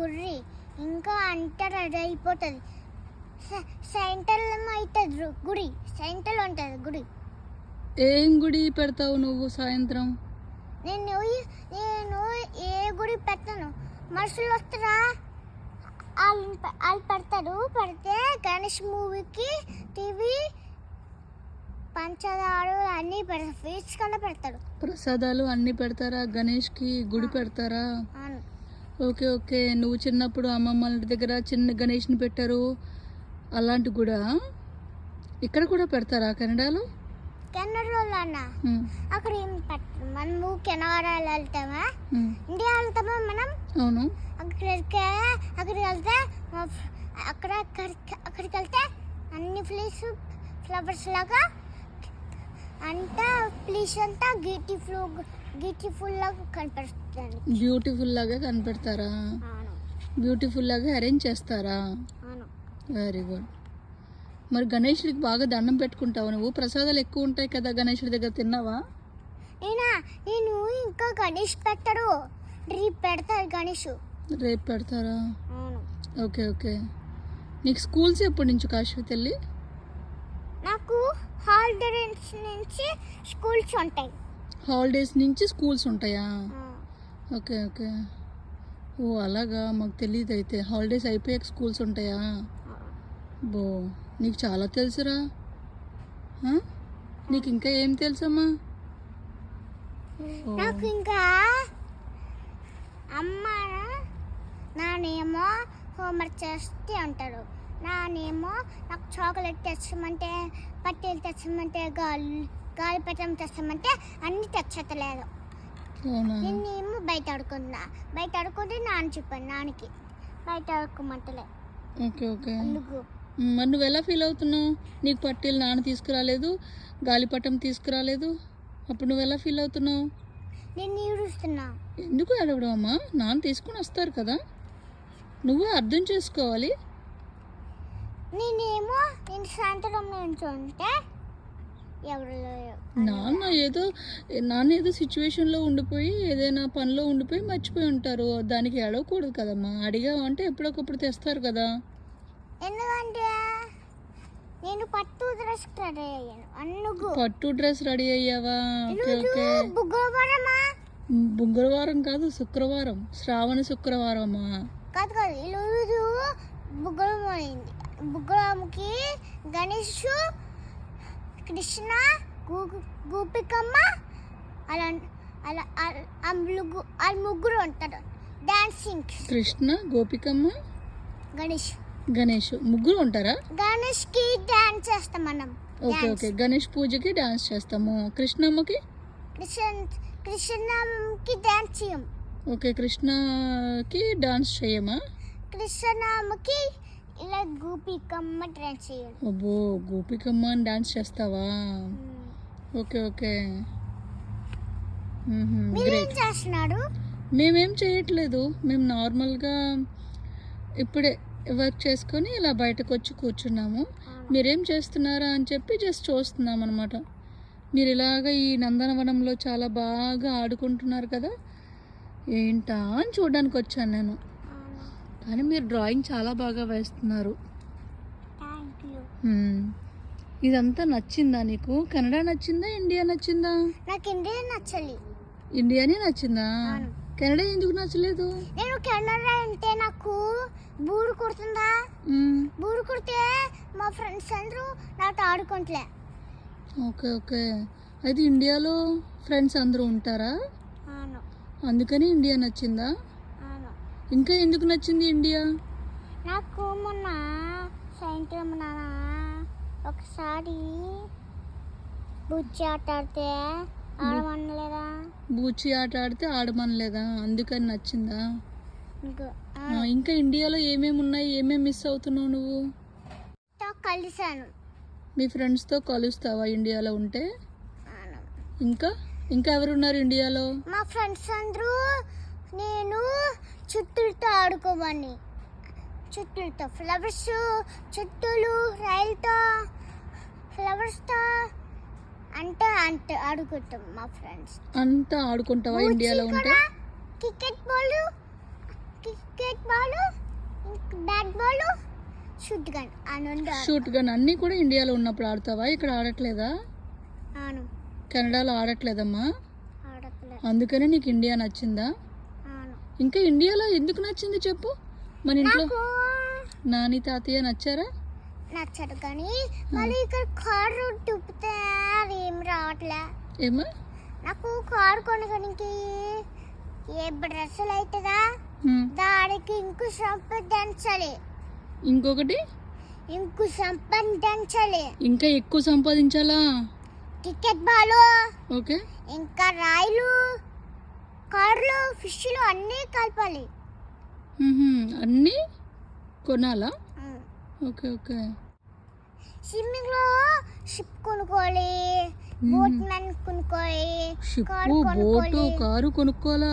గుర్రి. ఇంకా అంతా రెడీ అయిపోతుంది. సెంటర్ అవుతుంది గుడి. సెంటర్ ఉంటుంది గుడి. ఏం గుడి పెడతావు నువ్వు సాయంత్రం? నేను నేను ఏ గుడి పెట్టను. మనుషులు వస్తారా? వాళ్ళు వాళ్ళు పెడతారు. పెడితే గణేష్ మూవీకి టీవీ పంచదారు అన్నీ పెడతారు. ఫీజ్ కన్నా పెడతాడు ప్రసాదాలు అన్ని పెడతారా? గణేష్కి గుడి పెడతారా? Okay okay. నువ్వు చిన్నప్పుడు అమ్మమ్మ ఇంటి దగ్గర చిన్న గణేష్ని పెట్టారు. అలాంటి కూడా? ఇక్కడ కూడా పెడతారా కెనడాలో? కెనడాలో అక్కడ ఏం పెట్టరు. మనము కెనడాలో వెళ్తామా? ఇండియా వెళ్తామా మనం? అవును. అక్కడికి అక్కడికి వెళ్తే అక్కడ అక్కడికి అక్కడికి వెళ్తే అన్ని ప్లేస్ ఫ్లవర్స్ లాగా అంతా ప్లేస్ అంతా బ్యూటిఫుల్ బ్యూటిఫుల్ లాగా కనిపిస్తుంది బ్యూటిఫుల్ లాగా కనిపెడతారా? బ్యూటిఫుల్ లాగా అరేంజ్ చేస్తారా? వెరీ గుడ్ మరి గణేషుడికి బాగా దండం పెట్టుకుంటావు నువ్వు? ప్రసాదాలు ఎక్కువ ఉంటాయి కదా గణేషుడి దగ్గర తిన్నావా? నేనా? నేను ఇంకా గణేష్ పెట్టడు. రేపు పెడతారు గణేష్. రేపు పెడతారా? Okay okay. నీకు స్కూల్స్ ఎప్పటి నుంచి కాశీ తల్లి? నాకు హాలిడేస్ నుంచి స్కూల్స్ ఉంటాయి. హాలిడేస్ నుంచి స్కూల్స్ ఉంటాయా? Okay okay. ఓ అలాగా? మాకు తెలియదు అయితే. హాలిడేస్ అయిపోయాక స్కూల్స్ ఉంటాయా. బో నీకు చాలా తెలుసురా? నీకు ఇంకా ఏం తెలుసమ్మా. నాకు ఇంకా అమ్మ నానేమో హోంవర్క్ చేస్తే అంటాడు నానేమో నాకు చాక్లెట్ తెచ్చమంటే పట్టీలు తెచ్చమంటే గాలి గాలిపటం తెచ్చమంటే అన్ని తెచ్చట్లేదు. అవునా? నిన్నేమో బయట ఆడుకున్నా బయట ఆడుకుంటే నాన్న చెప్పాను నాన్నకి. బయట ఆడుకోమంటలే. Okay okay. అందుకు మరి నువ్వు ఎలా ఫీల్ అవుతున్నావు? నీకు పట్టీలు నాన్న తీసుకురాలేదు గాలిపటం తీసుకురాలేదు. అప్పుడు నువ్వు ఎలా ఫీల్ అవుతున్నావు? నేను ఈడుస్తున్నా ఎందుకు అడగడం అమ్మా? నాన్న తీసుకుని వస్తారు కదా. నువ్వు అర్థం చేసుకోవాలి. నేనేమో నేను సాయంత్రం నుంచి ఉంటే. నాన్న ఏదో నాన్న ఏదో సిచ్యువేషన్లో ఉండిపోయి ఏదైనా పనిలో ఉండిపోయి మర్చిపోయి ఉంటారు. దానికి అడగకూడదు కదమ్మా. అడిగావంటే ఎప్పుడొకప్పుడు తెస్తారు కదా. ఎందుకంటే నేను పట్టు డ్రెస్ రెడీ అయ్యాను. పట్టు డ్రెస్ రెడీ అయ్యావా? Okay okay. బుగ్గరవారం కాదు శుక్రవారం. శ్రావణ శుక్రవారం అమ్మా కాదు. కాదు ఈరోజు బుగ్గరం అయింది. బుగ్గరంకి గణేష్ కృష్ణ గోపికమ్మ అలా అలా ఆ ముగ్గురు ఉంటారు. డాన్సింగ్ కృష్ణ గోపికమ్మ గణేష్. గణేష్. ముగ్గురు ఉంటారా? గణేష్కి డాన్స్ చేస్తాం మనం. Okay okay. గణేష్ పూజకి డాన్స్ చేస్తాము. కృష్ణమ్మకి? కృష్ణ కృష్ణకి డాన్స్ చేయం. ఓకే కృష్ణకి డాన్స్ చేయమా? కృష్ణకి ఇలా గోపికమ్మ డాన్స్ చేయం అబ్బో గోపికమ్మ అని డాన్స్ చేస్తావా? Okay okay. మీరేం గ్రేట్ చేస్తున్నారు? మేమేం చేయట్లేదు. మేము నార్మల్గా ఇప్పుడే వర్క్ చేసుకొని ఇలా బయటకు వచ్చి కూర్చున్నాము. మీరేం చేస్తున్నారా అని చెప్పి జస్ట్ చూస్తున్నాం అనమాట మీరు ఇలాగ ఈ నందనవనంలో చాలా బాగా ఆడుకుంటున్నారు కదా? ఏంటా అని చూడడానికి వచ్చాను నేను. కానీ మీరు డ్రాయింగ్ చాలా బాగా వేస్తున్నారు. ఇదంతా నచ్చిందా నీకు? కెనడా నచ్చిందా ఇండియా నచ్చిందా? నాకు ఇండియా నచ్చలి. ఇండియానే నచ్చిందా. కెనడా ఎందుకు నచ్చలేదు? నేను కెనడా అంటే నాకు బూరు కుడుతుందా. బూరు కుడితే మా ఫ్రెండ్స్ అందరూ నాతో ఆడుకుంటలే. Okay okay. అయితే ఇండియాలో ఫ్రెండ్స్ అందరూ ఉంటారా? అందుకని ఇండియా నచ్చిందా? ఇంకా ఎందుకు నచ్చింది ఇండియా? నాకు మొన్న సాయంత్రం నాన్న ఒకసారి బుజ్జి ఆట ఆడితే ఆడమనలేదా? బూచి ఆట ఆడితే ఆడమనలేదా? అందుకని నచ్చిందా? ఆ, ఇంకా ఇండియాలో ఏమేమి ఉన్నాయి? ఏమేమి మిస్ అవుతున్నావు నువ్వు? తో కలిశాను మీ ఫ్రెండ్స్తో కలుస్తావా ఇండియాలో ఉంటే? అవును. ఇంకా? ఇంకా ఎవరున్నారు ఇండియాలో? మా ఫ్రెండ్స్ అందరూ నేను చుట్టూలతో ఆడుకోమని. చుట్టూలతో ఫ్లవర్స్ చుట్టూలు రైలుతో ఫ్లవర్స్తో అంటే అంటే ఆడుకుంటాం మా ఫ్రెండ్స్. అంతా ఆడుకుంటావా ఇండియాలో ఉంటే? Cricket ball cricket ball bat ball shoot gun shoot gun అన్నీ కూడా ఇండియాలో ఉన్నప్పుడు ఆడతావా? ఇక్కడ ఆడట్లేదా? అవును. కెనడాలో ఆడట్లేదమ్మా. ఆడట్లేదు. అందుకనే నీకు ఇండియా నచ్చిందా? ఇంకా ఇండియాలో ఎందుకు నచ్చింది చెప్పు? మన ఇంట్లో నాని తాతయ్య నచ్చారా? నచ్చదు కానీ మళ్ళీ ఇక్కడ కారు తిప్పితే అది ఏం రావట్లే. ఏమా నాకు కారు కొనడానికి ఏ డ్రెస్సులు అవుతుందా. దానికి ఇంకు సంపాదించాలి. ఇంకొకటి? ఇంకు సంపాదించాలి. ఇంకా ఎక్కువ సంపాదించాలా? Cricket ball. ఓకే. ఇంకా రాయిలు. కార్లు ఫిష్లు అన్నీ కలపాలి. అన్నీ కొనాలా? Okay okay. స్విమ్మింగ్లో షిప్ కొనుక్కోవాలి బోట్ మ్యాన్ కొనుక్కోవాలి కారు బోటు కారు కొనుక్కోవాలా?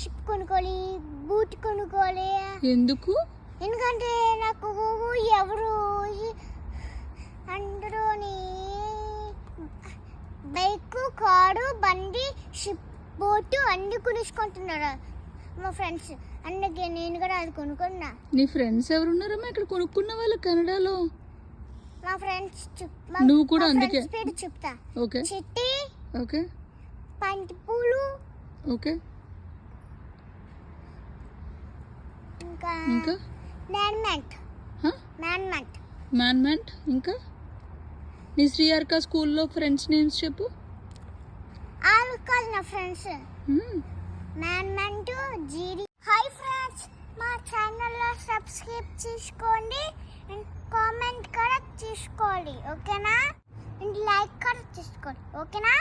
షిప్ కొనుక్కోవాలి బూట్ కొనుక్కోవాలి. ఎందుకు? ఎందుకంటే నాకు ఎవరు అందరూని బైక్ కారు షిప్ బోటు అన్ని కొనుక్కుంటున్నారు మా ఫ్రెండ్స్? అందుకే నేను కూడా అది కొనుక్కున్నా. నీ ఫ్రెండ్స్ ఎవరున్నారమ్మా ఇక్కడ కొనుక్కున్న వాళ్ళు కెనడాలో? మా ఫ్రెండ్స్ నువ్వు కూడా అందుకే. పేరు చెప్తా. ఓకే. చిట్టి ఓకే. పంటి పూలు ఓకే. ఇంకా ఇంకా? మ్యాన్మెంట్? మ్యాన్మెంట్ మ్యాన్మెంట్ ఇంకా? నీ శ్రీహర్క స్కూల్లో ఫ్రెండ్స్ నేమ్స్ చెప్పు. కాదు నా ఫ్రెండ్స్. మ్మ్. మ్యాన్మెంట్ జీడి. హాయ్ ఫ్రెండ్స్ మా ఛానల్లో సబ్స్క్రైబ్ చేసుకోండి అండ్ కామెంట్ కూడా చేసుకోండి ఓకేనా? అండ్ లైక్ కూడా చేసుకోండి ఓకేనా?